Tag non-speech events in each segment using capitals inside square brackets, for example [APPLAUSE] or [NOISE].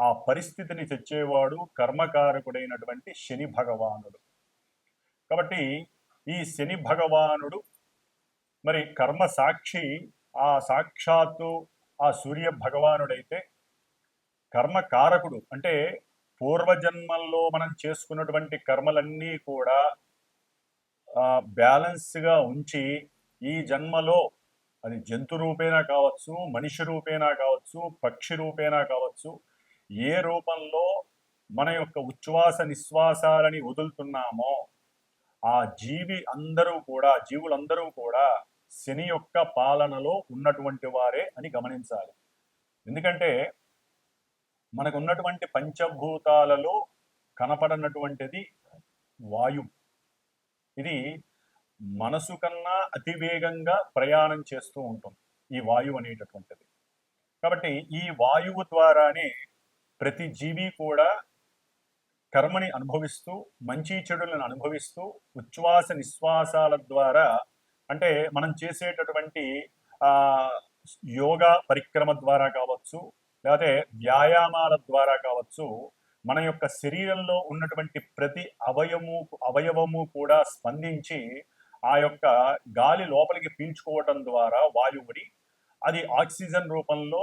ఆ పరిస్థితిని తెచ్చేవాడు కర్మకారకుడైనటువంటి శని భగవానుడు. కాబట్టి ఈ శని భగవానుడు మరి కర్మ సాక్షి ఆ సాక్షాత్తు ఆ సూర్య భగవానుడైతే కర్మకారకుడు. అంటే పూర్వజన్మల్లో మనం చేసుకున్నటువంటి కర్మలన్నీ కూడా బ్యాలెన్స్గా ఉంచి ఈ జన్మలో అది జంతు రూపేనా కావచ్చు మనిషి రూపేనా కావచ్చు పక్షి రూపేనా కావచ్చు ఏ రూపంలో మన యొక్క ఉచ్ఛ్వాస నిశ్వాసాలని వదులుతున్నామో ఆ జీవి అందరూ కూడా జీవులందరూ కూడా శని యొక్క పాలనలో ఉన్నటువంటి వారే అని గమనించాలి. ఎందుకంటే మనకున్నటువంటి పంచభూతాలలో కనపడనటువంటిది వాయు ఇది మనసు కన్నా అతివేగంగా ప్రయాణం చేస్తూ ఉంటుంది ఈ వాయువు అనేటటువంటిది. కాబట్టి ఈ వాయువు ద్వారానే ప్రతి జీవి కూడా కర్మని అనుభవిస్తూ మంచి చెడులను అనుభవిస్తూ ఉచ్ఛ్వాస నిశ్వాసాల ద్వారా అంటే మనం చేసేటటువంటి ఆ యోగా పరిక్రమ ద్వారా కావచ్చు లేకపోతే వ్యాయామాల ద్వారా కావచ్చు మన యొక్క శరీరంలో ఉన్నటువంటి ప్రతి అవయము అవయవము కూడా స్పందించి ఆ యొక్క గాలి లోపలికి పీల్చుకోవటం ద్వారా వాయువుని అది ఆక్సిజన్ రూపంలో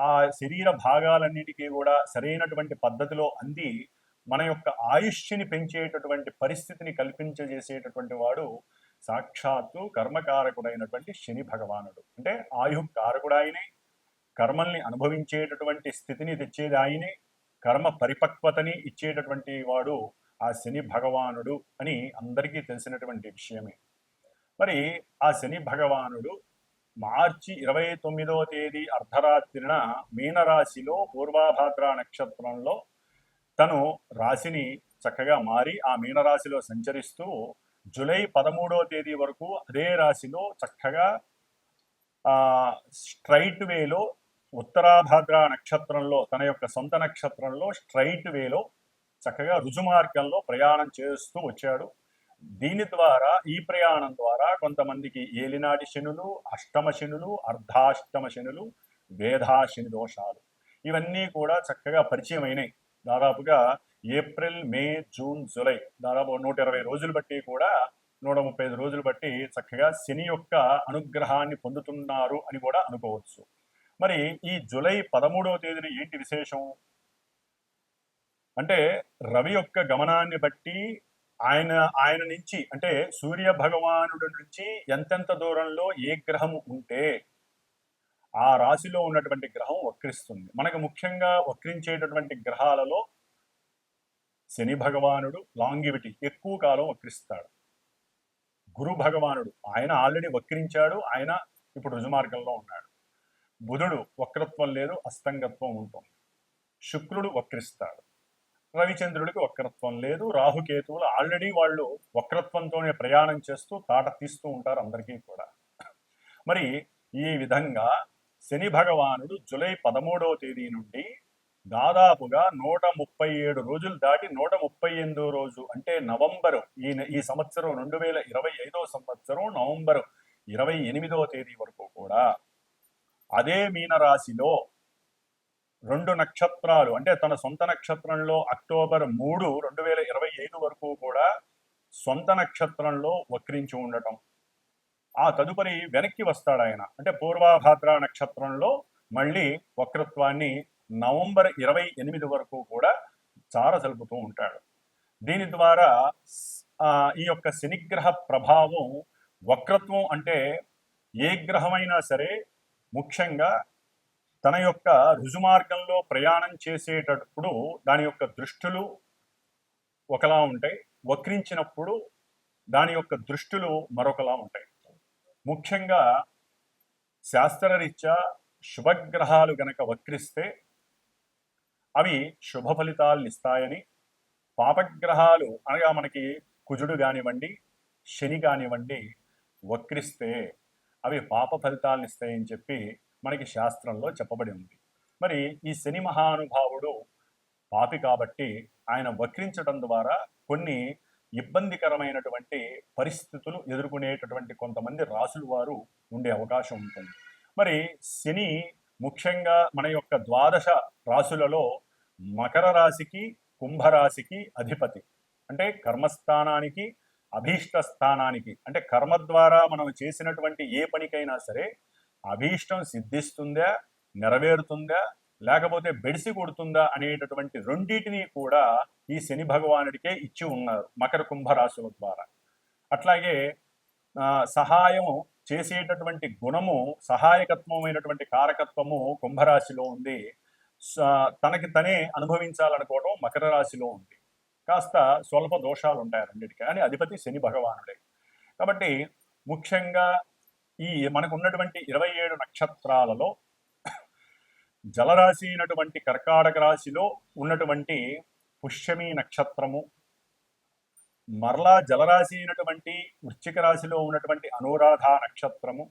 ఆ శరీర భాగాలన్నిటికీ కూడా సరైనటువంటి పద్ధతిలో అంది మన యొక్క ఆయుష్ని పెంచేటటువంటి పరిస్థితిని కల్పించజేసేటటువంటి వాడు సాక్షాత్తు కర్మకారకుడైనటువంటి శని భగవానుడు. అంటే ఆయు కారకుడు ఆయనే కర్మల్ని అనుభవించేటటువంటి స్థితిని తెచ్చేది ఆయనే కర్మ పరిపక్వతని ఇచ్చేటటువంటి వాడు ఆ శని భగవానుడు అని అందరికీ తెలిసినటువంటి విషయమే. మరి ఆ శని భగవానుడు మార్చి ఇరవై తొమ్మిదవ తేదీ అర్ధరాత్రిన మీనరాశిలో పూర్వాభాద్ర నక్షత్రంలో తను రాశిని చక్కగా మారి ఆ మీనరాశిలో సంచరిస్తూ జూలై పదమూడవ తేదీ వరకు అదే రాశిలో చక్కగా స్ట్రైట్ వేలో ఉత్తరాభాద్ర నక్షత్రంలో తన యొక్క సొంత నక్షత్రంలో స్ట్రైట్ వేలో చక్కగా రుజుమార్గంలో ప్రయాణం చేస్తూ వచ్చాడు. దీని ద్వారా ఈ ప్రయాణం ద్వారా కొంతమందికి ఏలినాటి శనులు అష్టమ శనులు అర్ధాష్టమ శనులు వేధాశని దోషాలు. ఇవన్నీ కూడా చక్కగా పరిచయం అయినాయి దాదాపుగా ఏప్రిల్ మే జూన్ జూలై దాదాపు నూట ఇరవై రోజులు బట్టి కూడా నూట ముప్పై ఐదు రోజులు బట్టి చక్కగా శని యొక్క అనుగ్రహాన్ని పొందుతున్నారు అని కూడా అనుకోవచ్చు. మరి ఈ జూలై పదమూడవ తేదీన ఏంటి విశేషం? అంటే రవి యొక్క గమనాన్ని బట్టి ఆయన ఆయన నుంచి అంటే సూర్య భగవానుడి నుంచి ఎంతెంత దూరంలో ఏ గ్రహము ఉంటే ఆ రాశిలో ఉన్నటువంటి గ్రహం వక్రిస్తుంది. మనకు ముఖ్యంగా వక్రించేటటువంటి గ్రహాలలో శని భగవానుడు లాంగివిటీ ఎక్కువ కాలం వక్రిస్తాడు. గురు భగవానుడు ఆయన ఆల్రెడీ వక్రించాడు ఆయన ఇప్పుడు రుజుమార్గంలో ఉన్నాడు. బుధుడు వక్రత్వం లేదు అస్తంగత్వం ఉంటుంది. శుక్రుడు వక్రిస్తాడు. రవిచంద్రుడికి వక్రత్వం లేదు. రాహుకేతువులు ఆల్రెడీ వాళ్ళు వక్రత్వంతోనే ప్రయాణం చేస్తూ తాట తీస్తూ ఉంటారు అందరికీ కూడా. మరి ఈ విధంగా శని భగవానుడు జూలై పదమూడవ తేదీ నుండి దాదాపుగా నూట ముప్పై ఏడు రోజులు దాటి నూట ముప్పై ఎనిమిదో రోజు అంటే నవంబరు ఈ ఈ సంవత్సరం రెండు వేల ఇరవై ఐదో సంవత్సరం నవంబరు ఇరవై ఎనిమిదవ తేదీ వరకు కూడా అదే మీనరాశిలో రెండు నక్షత్రాలు అంటే తన సొంత నక్షత్రంలో అక్టోబర్ మూడు రెండు వేల ఇరవై ఐదు వరకు కూడా సొంత నక్షత్రంలో వక్రించి ఉండటం. ఆ తదుపరి వెనక్కి వస్తాడు ఆయన. అంటే పూర్వాభాద్ర నక్షత్రంలో మళ్ళీ వక్రత్వాన్ని నవంబర్ ఇరవై ఎనిమిది వరకు కూడా చారసలుపుతూ ఉంటాడు. దీని ద్వారా ఈ యొక్క శనిగ్రహ ప్రభావం వక్రత్వం అంటే ఏ గ్రహమైనా సరే ముఖ్యంగా తన యొక్క రుజుమార్గంలో ప్రయాణం చేసేటప్పుడు దాని యొక్క దృష్టులు ఒకలా ఉంటాయి. వక్రించినప్పుడు దాని యొక్క దృష్టులు మరొకలా ఉంటాయి. ముఖ్యంగా శాస్త్రరీత్యా శుభగ్రహాలు గనక వక్రిస్తే అవి శుభ ఫలితాలను ఇస్తాయని పాపగ్రహాలు అనగా మనకి కుజుడు కానివ్వండి శని కానివ్వండి వక్రిస్తే అవి పాప ఫలితాలను ఇస్తాయని చెప్పి మనకి శాస్త్రంలో చెప్పబడి ఉంది. మరి ఈ శని మహానుభావుడు పాపి కాబట్టి ఆయన వక్రించడం ద్వారా కొన్ని ఇబ్బందికరమైనటువంటి పరిస్థితులు ఎదుర్కొనేటటువంటి కొంతమంది రాసుల వారు ఉండే అవకాశం ఉంటుంది. మరి శని ముఖ్యంగా మన యొక్క ద్వాదశ రాసులలో మకర రాశికి కుంభరాశికి అధిపతి. అంటే కర్మస్థానానికి అభీష్ట స్థానానికి అంటే కర్మ ద్వారా మనం చేసినటువంటి ఏ పనికైనా సరే అభీష్టం సిద్ధిస్తుందా? నెరవేరుతుందా? లేకపోతే బెడిసి కొడుతుందా? అనేటటువంటి రెండింటిని కూడా ఈ శని భగవానుడికే ఇచ్చి ఉన్నారు మకర కుంభరాశుల ద్వారా. అట్లాగే ఆ, సహాయం చేసేటటువంటి గుణము సహాయకత్వమైనటువంటి కారకత్వము కుంభరాశిలో ఉంది. తనకి తనే అనుభవించాలనుకోవడం మకర రాశిలో ఉంది. కాస్త స్వల్ప దోషాలు ఉంటాయి రెండింటికి. అని అధిపతి శని భగవానుడే. కాబట్టి ముఖ్యంగా ఈ మనకు ఉన్నటువంటి ఇరవై ఏడు నక్షత్రాలలో జలరాశి అయినటువంటి కర్కాటక రాశిలో ఉన్నటువంటి పుష్యమి నక్షత్రము మరలా జలరాశి అయినటువంటి వృశ్చిక రాశిలో ఉన్నటువంటి అనురాధ నక్షత్రము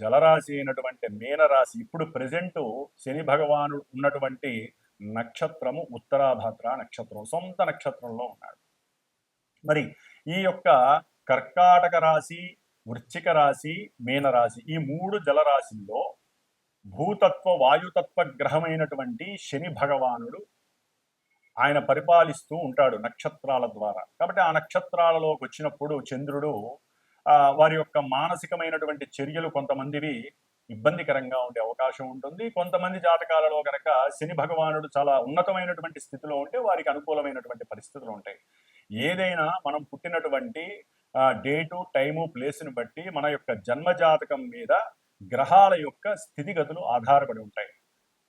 జలరాశి అయినటువంటి మీనరాశి. ఇప్పుడు ప్రజెంట్ శని భగవానుడు ఉన్నటువంటి నక్షత్రము ఉత్తరాభద్ర నక్షత్రం సొంత నక్షత్రంలో ఉన్నాడు. మరి ఈ యొక్క కర్కాటక రాశి వృశ్చిక రాశి మీనరాశి ఈ మూడు జలరాశుల్లో భూతత్వ వాయుతత్వ గ్రహమైనటువంటి శని భగవానుడు ఆయన పరిపాలిస్తూ ఉంటాడు నక్షత్రాల ద్వారా. కాబట్టి ఆ నక్షత్రాలలోకి వచ్చినప్పుడు చంద్రుడు ఆ, వారి యొక్క మానసికమైనటువంటి చర్యలు కొంతమందివి ఇబ్బందికరంగా ఉండే అవకాశం ఉంటుంది. కొంతమంది జాతకాలలో కనుక శని భగవానుడు చాలా ఉన్నతమైనటువంటి స్థితిలో ఉంటే వారికి అనుకూలమైనటువంటి పరిస్థితులు ఉంటాయి. ఏదైనా మనం పుట్టినటువంటి డేటు టైము ప్లేస్ని బట్టి మన యొక్క జన్మ జాతకం మీద గ్రహాల యొక్క స్థితిగతులు ఆధారపడి ఉంటాయి.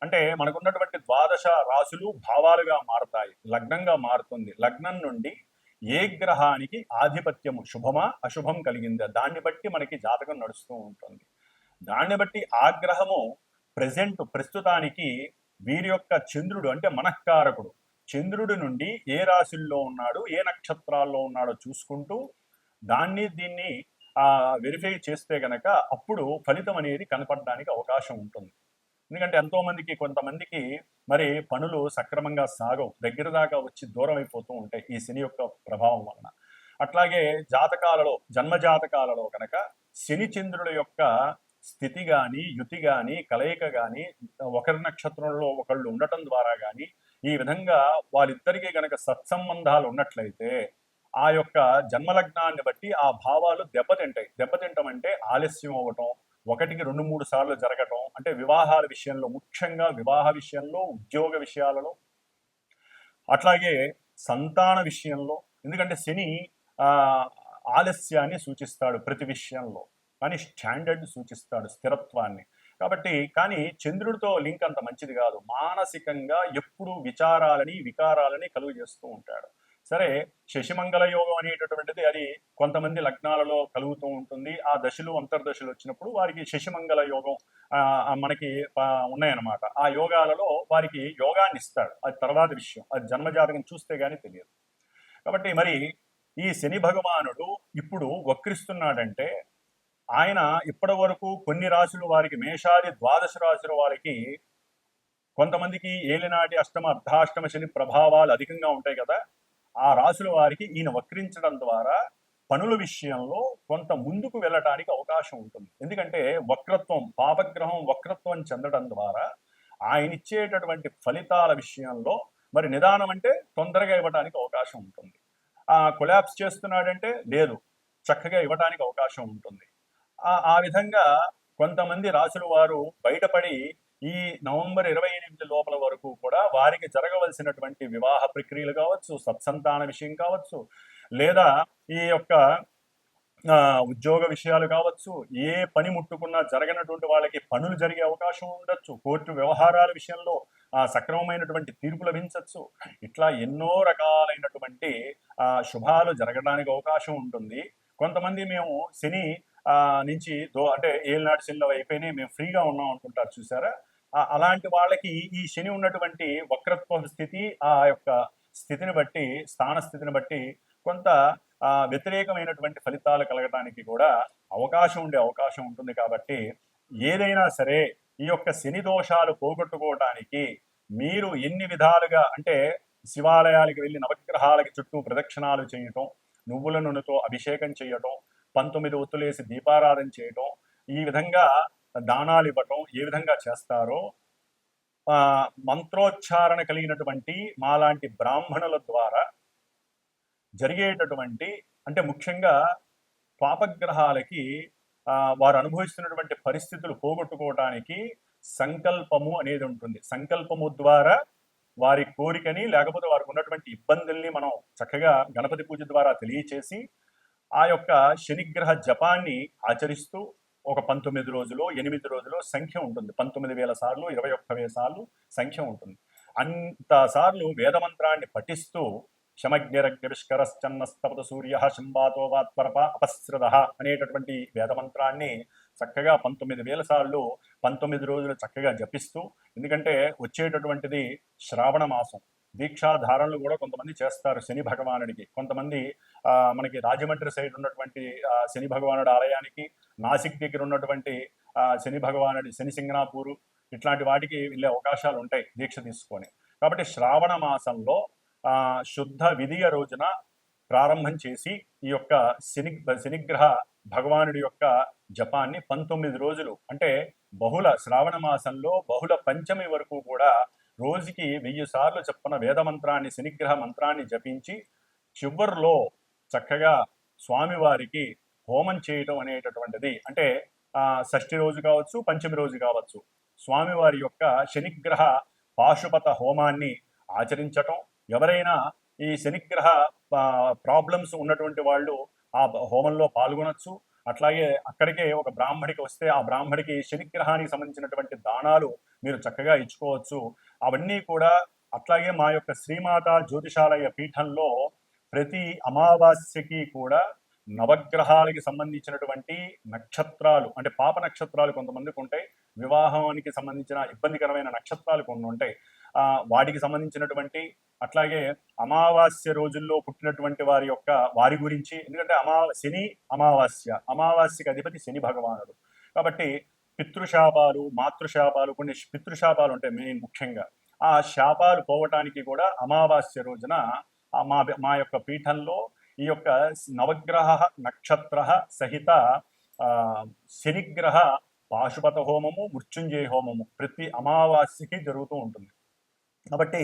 అంటే మనకున్నటువంటి ద్వాదశ రాశులు భావాలుగా మారతాయి లగ్నంగా మారుతుంది. లగ్నం నుండి ఏ గ్రహానికి ఆధిపత్యము శుభమా అశుభం కలిగిందా? దాన్ని బట్టి మనకి జాతకం నడుస్తూ ఉంటుంది. దాన్ని బట్టి ఆ గ్రహము ప్రజెంట్ ప్రస్తుతానికి వీరి యొక్క చంద్రుడు అంటే మనఃకారకుడు. చంద్రుడి నుండి ఏ రాశుల్లో ఉన్నాడు ఏ నక్షత్రాల్లో ఉన్నాడో చూసుకుంటూ దాన్ని దీన్ని ఆ వెరిఫై చేస్తే గనక అప్పుడు ఫలితం అనేది కనపడడానికి అవకాశం ఉంటుంది. ఎందుకంటే ఎంతో మందికి కొంతమందికి మరి పనులు సక్రమంగా సాగవు. దగ్గర దాకా వచ్చి దూరం అయిపోతూ ఉంటాయి ఈ శని యొక్క ప్రభావం వలన. అట్లాగే జాతకాలలో జన్మ జాతకాలలో కనుక శని చంద్రుల యొక్క స్థితి కానీ యుతి కానీ కలయిక కానీ ఒకరి నక్షత్రంలో ఒకళ్ళు ఉండటం ద్వారా కానీ ఈ విధంగా వాళ్ళిద్దరికీ గనక సత్సంబంధాలు ఉన్నట్లయితే ఆ యొక్క జన్మలగ్నాన్ని బట్టి ఆ భావాలు దెబ్బతింటాయి. దెబ్బతింటం అంటే ఆలస్యం అవ్వటం ఒకటికి రెండు మూడు సార్లు జరగటం అంటే వివాహాల విషయంలో ముఖ్యంగా వివాహ విషయంలో ఉద్యోగ విషయాలలో అట్లాగే సంతాన విషయంలో. ఎందుకంటే శని ఆ, ఆలస్యాన్ని సూచిస్తాడు ప్రతి విషయంలో. కానీ స్టాండర్డ్ సూచిస్తాడు స్థిరత్వాన్ని. కాబట్టి కానీ చంద్రుడితో లింక్ అంత మంచిది కాదు. మానసికంగా ఎప్పుడూ విచారాలని వికారాలని కలుగు చేస్తూ ఉంటాడు. సరే శశిమంగళ యోగం అనేటటువంటిది అది కొంతమంది లగ్నాలలో కలుగుతూ ఉంటుంది. ఆ దశలు అంతర్దశలు వచ్చినప్పుడు వారికి శశిమంగళ యోగం ఆ, మనకి ఉన్నాయన్నమాట. ఆ యోగాలలో వారికి యోగాన్ని ఇస్తాడు. అది తర్వాత విషయం. అది జన్మజాతకం చూస్తే కానీ తెలియదు. కాబట్టి మరి ఈ శని భగవానుడు ఇప్పుడు వక్రిస్తున్నాడంటే ఆయన ఇప్పటి వరకు కొన్ని రాశులు వారికి మేషాది ద్వాదశ రాశుల వారికి కొంతమందికి ఏలినాటి అష్టమ అర్ధాష్టమ శని ప్రభావాలు అధికంగా ఉంటాయి కదా. ఆ రాసుల వారికి ఈయన వక్రించడం ద్వారా పనుల విషయంలో కొంత ముందుకు వెళ్ళటానికి అవకాశం ఉంటుంది. ఎందుకంటే వక్రత్వం పాపగ్రహం వక్రత్వం చెందడం ద్వారా ఆయన ఇచ్చేటటువంటి ఫలితాల విషయంలో మరి నిదానం అంటే తొందరగా ఇవ్వడానికి అవకాశం ఉంటుంది. ఆ కొలాప్స్ చేస్తున్నాడంటే లేదు చక్కగా ఇవ్వడానికి అవకాశం ఉంటుంది. ఆ ఆ విధంగా కొంతమంది రాసుల వారు బయటపడి ఈ నవంబర్ ఇరవై ఎనిమిది లోపల వరకు కూడా వారికి జరగవలసినటువంటి వివాహ ప్రక్రియలు కావచ్చు సత్సంతాన విషయం కావచ్చు లేదా ఈ యొక్క ఆ, ఉద్యోగ విషయాలు కావచ్చు ఏ పని ముట్టుకున్నా జరగనటువంటి వాళ్ళకి పనులు జరిగే అవకాశం ఉండొచ్చు కోర్టు వ్యవహారాల విషయంలో ఆ, సక్రమమైనటువంటి తీర్పు లభించవచ్చు ఇట్లా ఎన్నో రకాలైనటువంటి ఆ, శుభాలు జరగడానికి అవకాశం ఉంటుంది. కొంతమంది మేము శని ఆ, నుంచి దో అంటే ఏళ్ళనాటి శనిలో అయిపోయినాయి మేము ఫ్రీగా ఉన్నాం అనుకుంటారు చూసారా? అలాంటి వాళ్ళకి ఈ శని ఉన్నటువంటి వక్రత్వ స్థితి ఆ యొక్క స్థితిని బట్టి స్థాన స్థితిని బట్టి కొంత ఆ, వ్యతిరేకమైనటువంటి ఫలితాలు కలగడానికి కూడా అవకాశం ఉండే అవకాశం ఉంటుంది కాబట్టి ఏదైనా సరే ఈ యొక్క శని దోషాలు పోగొట్టుకోవటానికి మీరు ఎన్ని విధాలుగా అంటే శివాలయాలకు వెళ్ళి నవగ్రహాలకి చుట్టూ ప్రదక్షిణాలు చేయటం నువ్వుల నూనెతో అభిషేకం చేయటం పంతొమ్మిది ఒత్తులేసి దీపారాధన చేయటం ఈ విధంగా దానాలు ఇవ్వటం ఏ విధంగా చేస్తారో ఆ, మంత్రోచ్చారణ కలిగినటువంటి మాలాంటి బ్రాహ్మణుల ద్వారా జరిగేటటువంటి అంటే ముఖ్యంగా పాపగ్రహాలకి వారు అనుభవిస్తున్నటువంటి పరిస్థితులు పోగొట్టుకోవటానికి సంకల్పము అనేది ఉంటుంది. సంకల్పము ద్వారా వారి కోరికని లేకపోతే వారికి ఉన్నటువంటి ఇబ్బందుల్ని మనం చక్కగా గణపతి పూజ ద్వారా తెలియచేసి ఆ యొక్క శనిగ్రహ జపాన్ని ఆచరిస్తూ ఒక పంతొమ్మిది రోజులు ఎనిమిది రోజులు సంఖ్య ఉంటుంది. పంతొమ్మిది వేల సార్లు ఇరవై ఒక్క వేల సార్లు సంఖ్య ఉంటుంది. అంత సార్లు వేదమంత్రాన్ని పఠిస్తూ శమగ్నిరగ్నిష్కరశ్చన్నస్తపత సూర్య శంబాతో వాత్పరప అపశ్రద అనేటటువంటి వేదమంత్రాన్ని చక్కగా పంతొమ్మిది వేల సార్లు పంతొమ్మిది రోజులు చక్కగా జపిస్తూ ఎందుకంటే వచ్చేటటువంటిది శ్రావణ మాసం. దీక్షాధారణలు కూడా కొంతమంది చేస్తారు శని భగవానుడికి. కొంతమంది ఆ, మనకి రాజమండ్రి సైడ్ ఉన్నటువంటి శని భగవానుడి ఆలయానికి నాసిక్ దగ్గర ఉన్నటువంటి శని భగవానుడి శని సింగనాపూరు ఇట్లాంటి వాటికి వెళ్ళే అవకాశాలు ఉంటాయి దీక్ష తీసుకొని. కాబట్టి శ్రావణ మాసంలో ఆ, శుద్ధ విధియ రోజున ప్రారంభం చేసి ఈ యొక్క శని శనిగ్రహ భగవానుడి యొక్క జపాన్ని పంతొమ్మిది రోజులు అంటే బహుళ శ్రావణ మాసంలో బహుళ పంచమి వరకు కూడా రోజుకి వెయ్యి సార్లు చెప్పిన వేద మంత్రాన్ని శనిగ్రహ మంత్రాన్ని జపించి చివరిలో చక్కగా స్వామివారికి హోమం చేయటం అనేటటువంటిది. అంటే ఆ, షష్ఠి రోజు కావచ్చు పంచమి రోజు కావచ్చు స్వామివారి యొక్క శనిగ్రహ పాశుపత హోమాన్ని ఆచరించటం ఎవరైనా ఈ శనిగ్రహ ప్రాబ్లమ్స్ ఉన్నటువంటి వాళ్ళు ఆ హోమంలో పాల్గొనొచ్చు. అట్లాగే అక్కడికే ఒక బ్రాహ్మడికి వస్తే ఆ బ్రాహ్మడికి శనిగ్రహానికి సంబంధించినటువంటి దానాలు మీరు చక్కగా ఇచ్చుకోవచ్చు. అవన్నీ కూడా అట్లాగే మా యొక్క శ్రీమాత జ్యోతిషాలయ పీఠంలో ప్రతి అమావాస్యకి కూడా నవగ్రహాలకి సంబంధించినటువంటి నక్షత్రాలు అంటే పాప నక్షత్రాలు కొంతమందికి ఉంటాయి. వివాహానికి సంబంధించిన ఇబ్బందికరమైన నక్షత్రాలు కొన్ని ఉంటాయి. వాటికి సంబంధించినటువంటి అట్లాగే అమావాస్య రోజుల్లో పుట్టినటువంటి వారి యొక్క వారి గురించి ఎందుకంటే అమా శని అమావాస్య అమావాస్యకి అధిపతి శని భగవానుడు. కాబట్టి పితృశాపాలు మాతృశాపాలు కొన్ని పితృశాపాలు ఉంటాయి మెయిన్ ముఖ్యంగా. ఆ శాపాలు పోవటానికి కూడా అమావాస్య రోజున మా మా యొక్క పీఠంలో ఈ యొక్క నవగ్రహ నక్షత్ర సహిత ఆ, శనిగ్రహ పాశుపత హోమము మృత్యుంజయ హోమము ప్రతి అమావాస్యకి జరుగుతూ ఉంటుంది. కాబట్టి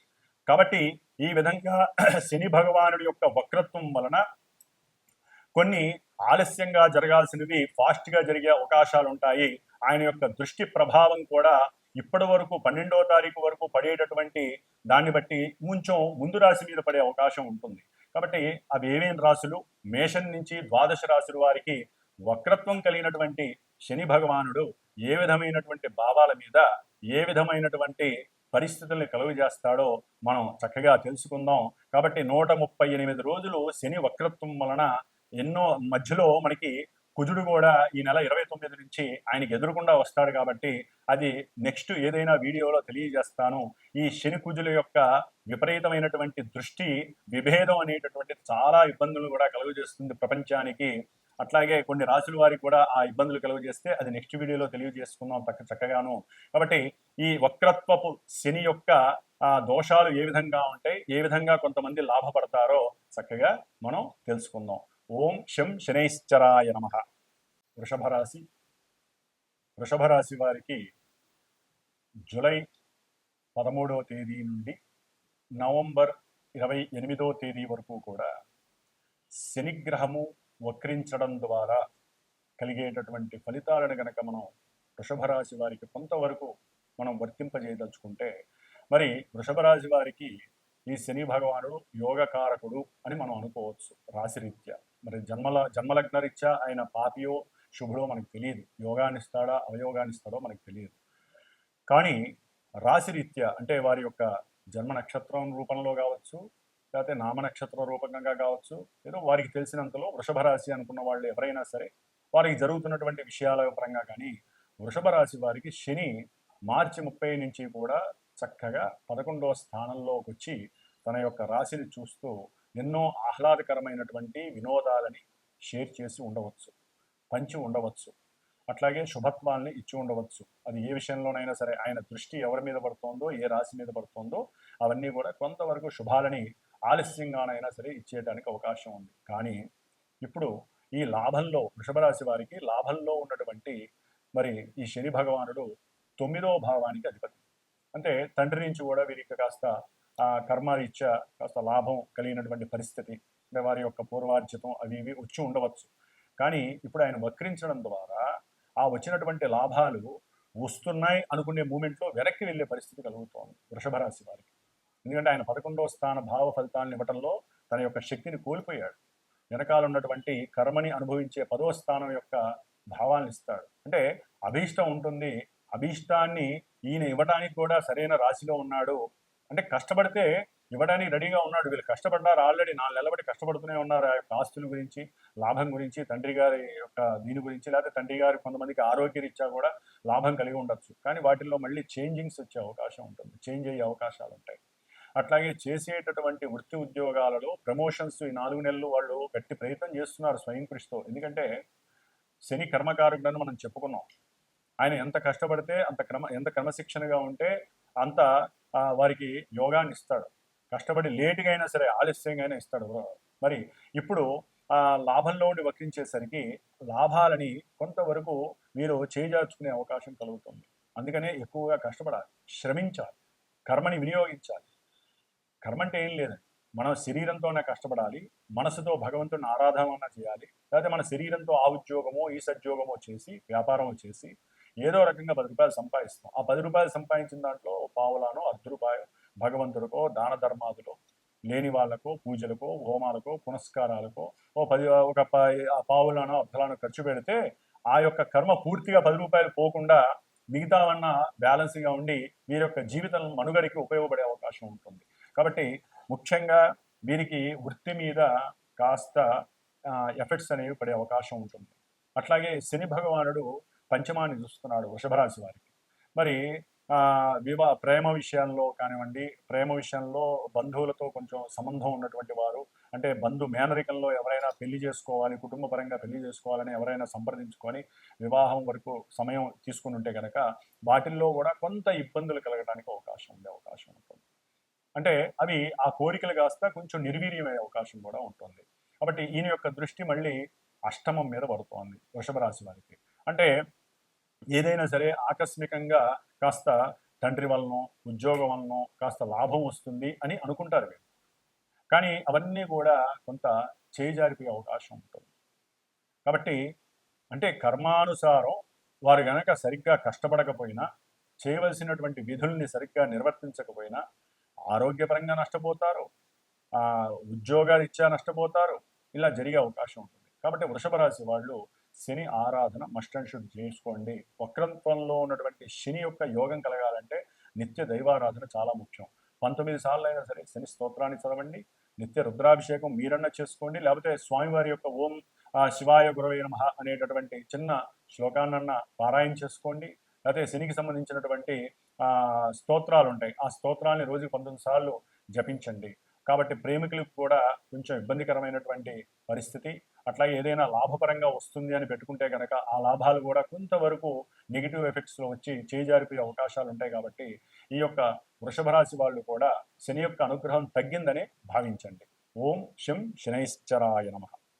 కాబట్టి ఈ విధంగా [CLEARS THROAT] శని భగవానుడి యొక్క వక్రత్వం వలన కొన్ని ఆలస్యంగా జరగాల్సినవి ఫాస్ట్గా జరిగే అవకాశాలు ఉంటాయి. ఆయన యొక్క దృష్టి ప్రభావం కూడా ఇప్పటి వరకు పన్నెండో తారీఖు వరకు పడేటటువంటి దాన్ని బట్టి కొంచెం ముందు రాశి మీద పడే అవకాశం ఉంటుంది. కాబట్టి అవి ఏమేం రాశులు? మేషం నుంచి ద్వాదశ రాశుల వారికి వక్రత్వం కలిగినటువంటి శని భగవానుడు ఏ విధమైనటువంటి భావాల మీద ఏ విధమైనటువంటి పరిస్థితుల్ని కలుగజేస్తాడో మనం చక్కగా తెలుసుకుందాం. కాబట్టి నూట ముప్పై ఎనిమిది రోజులు శని వక్రత్వం వలన ఎన్నో మధ్యలో మనకి కుజుడు కూడా ఈ నెల ఇరవై తొమ్మిది నుంచి ఆయనకి ఎదురుకుండా వస్తాడు కాబట్టి అది నెక్స్ట్ ఏదైనా వీడియోలో తెలియజేస్తాను. ఈ శని కుజుల యొక్క విపరీతమైనటువంటి దృష్టి విభేదం అనేటటువంటి చాలా ఇబ్బందులు కూడా కలుగజేస్తుంది ప్రపంచానికి. అట్లాగే కొన్ని రాసుల వారికి కూడా ఆ ఇబ్బందులు కలుగజేస్తే అది నెక్స్ట్ వీడియోలో తెలియజేసుకుందాం చక్క చక్కగాను. కాబట్టి ఈ వక్రత్వపు శని యొక్క ఆ దోషాలు ఏ విధంగా ఉంటాయి ఏ విధంగా కొంతమంది లాభపడతారో చక్కగా మనం తెలుసుకుందాం. ఓం శం శనైశ్చరాయ నమ. వృషభ రాశి. వృషభ రాశి వారికి జూలై పదమూడవ తేదీ నుండి నవంబర్ ఇరవై ఎనిమిదవ తేదీ వరకు కూడా శనిగ్రహము వక్రించడం ద్వారా కలిగేటటువంటి ఫలితాలను గనక మనం వృషభ రాశి వారికి కొంతవరకు మనం వర్తింపజేయదలుచుకుంటే మరి వృషభ రాశి వారికి ఈ శని భగవానుడు యోగకారకుడు అని మనం అనుకోవచ్చు రాశిరీత్యా. మరి జన్మల జన్మలగ్న రీత్యా ఆయన పాపియో శుభుడో మనకు తెలియదు. యోగానిస్తాడా అవయోగానిస్తాడో మనకు తెలియదు. కానీ రాశిరీత్యా అంటే వారి యొక్క జన్మ నక్షత్రం రూపంలో కావచ్చు లేకపోతే నామ నక్షత్ర రూపకంగా కావచ్చు ఏదో వారికి తెలిసినంతలో వృషభ రాశి అనుకున్న వాళ్ళు ఎవరైనా సరే వారికి జరుగుతున్నటువంటి విషయాల పరంగా కానీ వృషభ రాశి వారికి శని మార్చి ముప్పై నుంచి కూడా చక్కగా పదకొండవ స్థానంలోకి వచ్చి తన యొక్క రాశిని చూస్తూ ఎన్నో ఆహ్లాదకరమైనటువంటి వినోదాలని షేర్ చేసి ఉండవచ్చు పంచి ఉండవచ్చు. అట్లాగే శుభత్వాల్ని ఇచ్చి ఉండవచ్చు. అది ఏ విషయంలోనైనా సరే ఆయన దృష్టి ఎవరి మీద పడుతోందో ఏ రాశి మీద పడుతోందో అవన్నీ కూడా కొంతవరకు శుభాలని ఆలస్యంగానైనా సరే ఇచ్చేయడానికి అవకాశం ఉంది. కానీ ఇప్పుడు ఈ లాభంలో వృషభరాశి వారికి లాభంలో ఉన్నటువంటి మరి ఈ శని భగవానుడు తొమ్మిదో భావానికి అధిపతి. అంటే తండ్రి నుంచి కూడా వీరికి కాస్త ఆ కర్మరీత్యా కాస్త లాభం కలిగినటువంటి పరిస్థితి అంటే వారి యొక్క పూర్వార్జితం అవి ఇవి వచ్చి ఉండవచ్చు. కానీ ఇప్పుడు ఆయన వక్రించడం ద్వారా ఆ వచ్చినటువంటి లాభాలు వస్తున్నాయి అనుకునే మూమెంట్లో వెనక్కి వెళ్ళే పరిస్థితి కలుగుతోంది వృషభ రాశి వారికి. ఎందుకంటే ఆయన పదకొండవ స్థాన భావ ఫలితాలను ఇవ్వటంలో తన యొక్క శక్తిని కోల్పోయాడు. వెనకాల ఉన్నటువంటి కర్మని అనుభవించే పదవ స్థానం యొక్క భావాలను ఇస్తాడు. అంటే అభీష్టం ఉంటుంది. అభీష్టాన్ని ఈయన ఇవ్వడానికి కూడా సరైన రాశిలో ఉన్నాడు. అంటే కష్టపడితే ఇవ్వడానికి రెడీగా ఉన్నాడు. వీళ్ళు కష్టపడ్డారు ఆల్రెడీ. నాలుగు నెలబడి కష్టపడుతూనే ఉన్నారు ఆ యొక్క ఆస్తుల గురించి లాభం గురించి తండ్రి గారి యొక్క దీని గురించి లేకపోతే తండ్రి గారి కొంతమందికి ఆరోగ్యరీత్యా కూడా లాభం కలిగి ఉండొచ్చు. కానీ వాటిల్లో మళ్ళీ చేంజింగ్స్ వచ్చే అవకాశం ఉంటుంది. చేంజ్ అయ్యే అవకాశాలు ఉంటాయి. అట్లాగే చేసేటటువంటి వృత్తి ఉద్యోగాలలో ప్రమోషన్స్ ఈ నాలుగు నెలలు వాళ్ళు గట్టి ప్రయత్నం చేస్తున్నారు స్వయం కృషితో. ఎందుకంటే శని కర్మకారకుడని మనం చెప్పుకున్నాం. ఆయన ఎంత కష్టపడితే అంత క్రమ ఎంత క్రమశిక్షణగా ఉంటే అంత వారికి యోగాన్ని ఇస్తాడు. కష్టపడి లేటుగా అయినా సరే ఆలస్యంగా అయినా ఇస్తాడు మరి ఇప్పుడు ఆ లాభంలో ఉండి వక్రించేసరికి లాభాలని కొంతవరకు మీరు చేజార్చుకునే అవకాశం కలుగుతుంది. అందుకనే ఎక్కువగా కష్టపడాలి శ్రమించాలి కర్మని వినియోగించాలి. కర్మ అంటే ఏం లేదండి మనం శరీరంతోనే కష్టపడాలి మనసుతో భగవంతుని ఆరాధన చేయాలి లేకపోతే మన శరీరంతో ఆ ఉద్యోగమో ఈ సద్యోగమో చేసి వ్యాపారమో చేసి ఏదో రకంగా పది రూపాయలు సంపాదిస్తాం. ఆ పది రూపాయలు సంపాదించిన దాంట్లో ఓ పావులానో అర్ధ రూపాయ భగవంతుడికో దాన ధర్మాదులో లేని వాళ్ళకు పూజలకు హోమాలకు పునస్కారాలకు ఓ పది ఒక ప- ఆ పావులానో అర్ధలానో ఖర్చు పెడితే ఆ యొక్క కర్మ పూర్తిగా పది రూపాయలు పోకుండా మిగతావన్న బ్యాలెన్స్గా ఉండి వీరి యొక్క జీవితం మనుగడికి ఉపయోగపడే అవకాశం ఉంటుంది. కాబట్టి ముఖ్యంగా వీరికి వృత్తి మీద కాస్త ఎఫెక్ట్స్ అనేవి పడే అవకాశం ఉంటుంది. అట్లాగే శని భగవానుడు పంచమాన్ని చూస్తున్నాడు వృషభరాశి వారికి. మరి ఆ, వివా ప్రేమ విషయంలో కానివ్వండి ప్రేమ విషయంలో బంధువులతో కొంచెం సంబంధం ఉన్నటువంటి వారు అంటే బంధు మేనరికంలో ఎవరైనా పెళ్ళి చేసుకోవాలి కుటుంబ పరంగా పెళ్ళి చేసుకోవాలని ఎవరైనా సంప్రదించుకొని వివాహం వరకు సమయం తీసుకుని ఉంటే కనుక వాటిల్లో కూడా కొంత ఇబ్బందులు కలగడానికి అవకాశం ఉండే అవకాశం ఉంటుంది. అంటే అవి ఆ కోరికలు కాస్త కొంచెం నిర్వీర్యమయ్యే అవకాశం కూడా ఉంటుంది. కాబట్టి ఈయన యొక్క దృష్టి మళ్ళీ అష్టమం మీద పడుతోంది వృషభ రాశి వారికి. అంటే ఏదైనా సరే ఆకస్మికంగా కాస్త తండ్రి వలనో ఉద్యోగం వలనో కాస్త లాభం వస్తుంది అని అనుకుంటారు వీళ్ళు. కానీ అవన్నీ కూడా కొంత చేజారిపోయే అవకాశం ఉంటుంది. కాబట్టి అంటే కర్మానుసారం వారు గనక సరిగ్గా కష్టపడకపోయినా చేయవలసినటువంటి విధుల్ని సరిగ్గా నిర్వర్తించకపోయినా ఆరోగ్యపరంగా నష్టపోతారు ఉద్యోగాలు ఇచ్చా నష్టపోతారు ఇలా జరిగే అవకాశం ఉంటుంది. కాబట్టి వృషభ రాశి వాళ్ళు శని ఆరాధన మస్ట్ అండ్ షుడ్ చేసుకోండి. వక్రత్వంలో ఉన్నటువంటి శని యొక్క యోగం కలగాలంటే నిత్య దైవారాధన చాలా ముఖ్యం. పంతొమ్మిది సార్లు అయినా సరే శని స్తోత్రాన్ని చదవండి నిత్య రుద్రాభిషేకం మీరన్నా చేసుకోండి లేకపోతే స్వామివారి యొక్క ఓం శివాయ గురవే నమ అనేటటువంటి చిన్న శ్లోకాన్నన్నా పారాయణ చేసుకోండి లేకపోతే శనికి సంబంధించినటువంటి స్తోత్రాలు ఉంటాయి ఆ స్తోత్రాలని రోజు పంతొమ్మిది సార్లు జపించండి. కాబట్టి ప్రేమికులకు కూడా కొంచెం ఇబ్బందికరమైనటువంటి పరిస్థితి. అట్లా ఏదైనా లాభపరంగా వస్తుంది అని పెట్టుకుంటే కనుక ఆ లాభాలు కూడా కొంతవరకు నెగిటివ్ ఎఫెక్ట్స్లో వచ్చి చేజారిపోయే అవకాశాలు ఉంటాయి కాబట్టి ఈ యొక్క వృషభ రాశి వాళ్ళు కూడా శని యొక్క అనుగ్రహం తగ్గిందని భావించండి. ఓం శం శనైశ్చరాయ నమః.